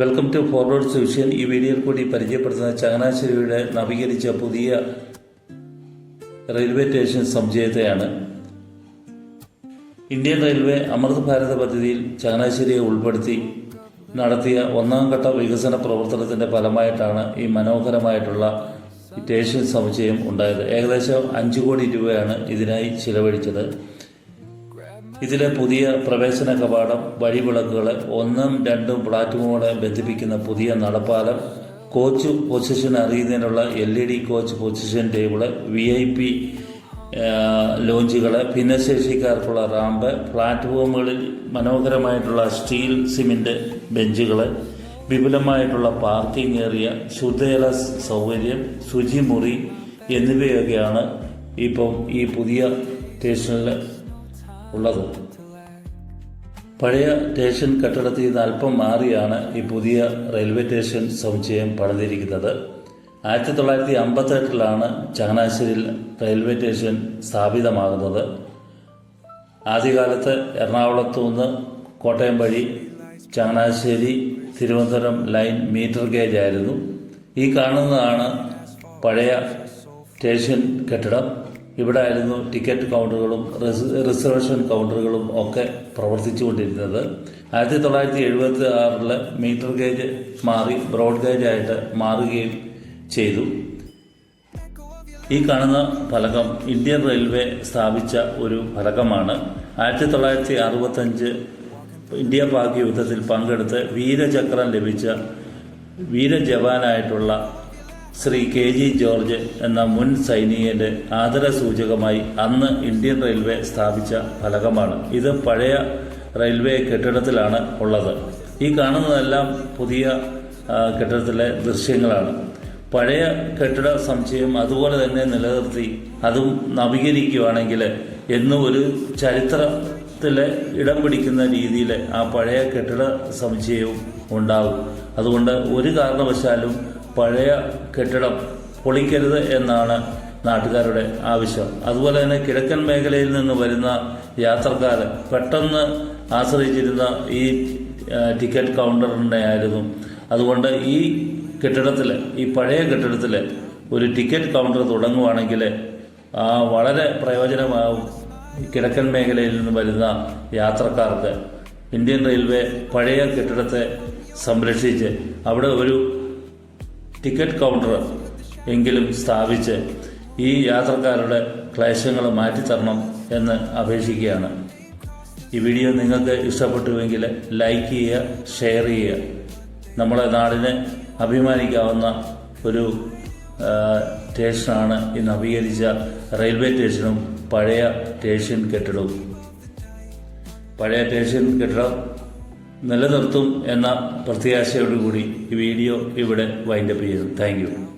Welcome to forward solution ഈ വീഡിയോയിൽ കൂടി പരിചയപ്പെടുത്തുന്ന ചങ്ങനാശ്ശേരിയുടെ നവീകരിച്ച പുതിയ റെയിൽവേ സ്റ്റേഷൻ സമുച്ചയത്തെയാണ് ഇന്ത്യൻ റെയിൽവേ അമൃത് ഭാരത പദ്ധതിയിൽ ചങ്ങനാശ്ശേരിയെ ഉൾപ്പെടുത്തി നടത്തിയ ഒന്നാം ഘട്ട വികസന പ്രവർത്തനത്തിന്റെ ഫലമായിട്ടാണ് ഈ മനോഹരമായിട്ടുള്ള സ്റ്റേഷൻ സമുച്ചയം ഉണ്ടായത്. ഏകദേശം അഞ്ചു കോടി രൂപയാണ് ഇതിനായി ചിലവഴിച്ചത്. ഇതിലെ പുതിയ പ്രവേശന കവാടം വഴിവിളക്കുകൾ ഒന്നും രണ്ടും പ്ലാറ്റ്ഫോമുകളെ ബന്ധിപ്പിക്കുന്ന പുതിയ നടപ്പാലം coach position അറിയുന്നതിനുള്ള L E D coach position table V I P ലോഞ്ചുകൾ ഭിന്നശേഷിക്കാർക്കുള്ള റാമ്പ് പ്ലാറ്റ്ഫോമുകളിൽ മനോഹരമായിട്ടുള്ള സ്റ്റീൽ സിമെന്റ് ബെഞ്ചുകൾ വിപുലമായിട്ടുള്ള പാർക്കിംഗ് ഏരിയ ശുദ്ധജല സൗകര്യം ശുചിമുറി എന്നിവയൊക്കെയാണ് ഇപ്പം ഈ പുതിയ സ്റ്റേഷനിൽ ഉള്ളത്. പഴയ സ്റ്റേഷൻ കെട്ടിടത്തിൽ നിന്ന് അല്പം മാറിയാണ് ഈ പുതിയ റെയിൽവേ സ്റ്റേഷൻ സമുച്ചയം പണിതിരിക്കുന്നത്. ആയിരത്തി തൊള്ളായിരത്തി അമ്പത്തെട്ടിലാണ് ചങ്ങനാശ്ശേരിയിൽ റെയിൽവേ സ്റ്റേഷൻ സ്ഥാപിതമാകുന്നത്. ആദ്യകാലത്ത് എറണാകുളത്തു നിന്ന് കോട്ടയം വഴി Changanassery Thiruvananthapuram line metre gauge ആയിരുന്നു. ഈ കാണുന്നതാണ് പഴയ സ്റ്റേഷൻ കെട്ടിടം. ഇവിടെ ആയിരുന്നു ടിക്കറ്റ് കൗണ്ടറുകളും റിസർവേഷൻ കൗണ്ടറുകളും ഒക്കെ പ്രവർത്തിച്ചുകൊണ്ടിരുന്നത്. ആയിരത്തി തൊള്ളായിരത്തി എഴുപത്തി ആറിൽ മീറ്റർ ഗേജ് മാറി ബ്രോഡ് ഗേജ് ആയിട്ട് മാറുകയും ചെയ്തു. ഈ കാണുന്ന ഫലകം ഇന്ത്യൻ റെയിൽവേ സ്ഥാപിച്ച ഒരു ഫലകമാണ്. ആയിരത്തി തൊള്ളായിരത്തി അറുപത്തഞ്ച് ഇന്ത്യ പാക് യുദ്ധത്തിൽ പങ്കെടുത്ത് വീരചക്രം ലഭിച്ച വീരജവാനായിട്ടുള്ള ശ്രീ കെ ജി ജോർജ് എന്ന മുൻ സൈനികന്റെ ആദരസൂചകമായി അന്ന് ഇന്ത്യൻ റെയിൽവേ സ്ഥാപിച്ച ഫലകമാണ്. ഇത് പഴയ റെയിൽവേ കെട്ടിടത്തിലാണ് ഉള്ളത്. ഈ കാണുന്നതെല്ലാം പുതിയ കെട്ടിടത്തിലെ ദൃശ്യങ്ങളാണ്. പഴയ കെട്ടിട സമുച്ചയം അതുപോലെ തന്നെ നിലനിർത്തി അതും നവീകരിക്കുകയാണെങ്കിൽ എന്നും ഒരു ചരിത്രത്തിലെ ഇടം പിടിക്കുന്ന രീതിയിൽ ആ പഴയ കെട്ടിട സമുച്ചയവും ഉണ്ടാവും അതുകൊണ്ട് ഒരു കാരണവശാലും പഴയ കെട്ടിടം പൊളിക്കരുത് എന്നാണ് നാട്ടുകാരുടെ ആവശ്യം. അതുപോലെ തന്നെ കിഴക്കൻ മേഖലയിൽ നിന്ന് വരുന്ന യാത്രക്കാർ പെട്ടെന്ന് ആശ്രയിച്ചിരുന്ന ഈ ടിക്കറ്റ് കൗണ്ടറിന്റെ ആയിരുന്നു. അതുകൊണ്ട് ഈ കെട്ടിടത്തിൽ ഈ പഴയ കെട്ടിടത്തിൽ ഒരു ടിക്കറ്റ് കൗണ്ടർ തുടങ്ങുവാണെങ്കിൽ വളരെ പ്രയോജനമാവും കിഴക്കൻ മേഖലയിൽ നിന്ന് വരുന്ന യാത്രക്കാർക്ക്. ഇന്ത്യൻ റെയിൽവേ പഴയ കെട്ടിടത്തെ സംരക്ഷിച്ച് അവിടെ ഒരു ടിക്കറ്റ് കൗണ്ടർ എങ്കിലും സ്ഥാപിച്ച് ഈ യാത്രക്കാരുടെ ക്ലേശങ്ങൾ മാറ്റിത്തരണം എന്ന് അപേക്ഷിക്കുകയാണ്. ഈ വീഡിയോ നിങ്ങൾക്ക് ഇഷ്ടപ്പെട്ടുവെങ്കിൽ ലൈക്ക് ചെയ്യുക ഷെയർ ചെയ്യുക. നമ്മുടെ നാടിനെ അഭിമാനിക്കാവുന്ന ഒരു സ്റ്റേഷനാണ് ഈ നവീകരിച്ച റെയിൽവേ സ്റ്റേഷനും പഴയ സ്റ്റേഷൻ കെട്ടിടവും. പഴയ സ്റ്റേഷൻ കെട്ടിടം നിലനിർത്തും എന്ന പ്രത്യാശയോടുകൂടി ഈ വീഡിയോ ഇവിടെ വൈൻഡപ്പ് ചെയ്യുന്നു. താങ്ക്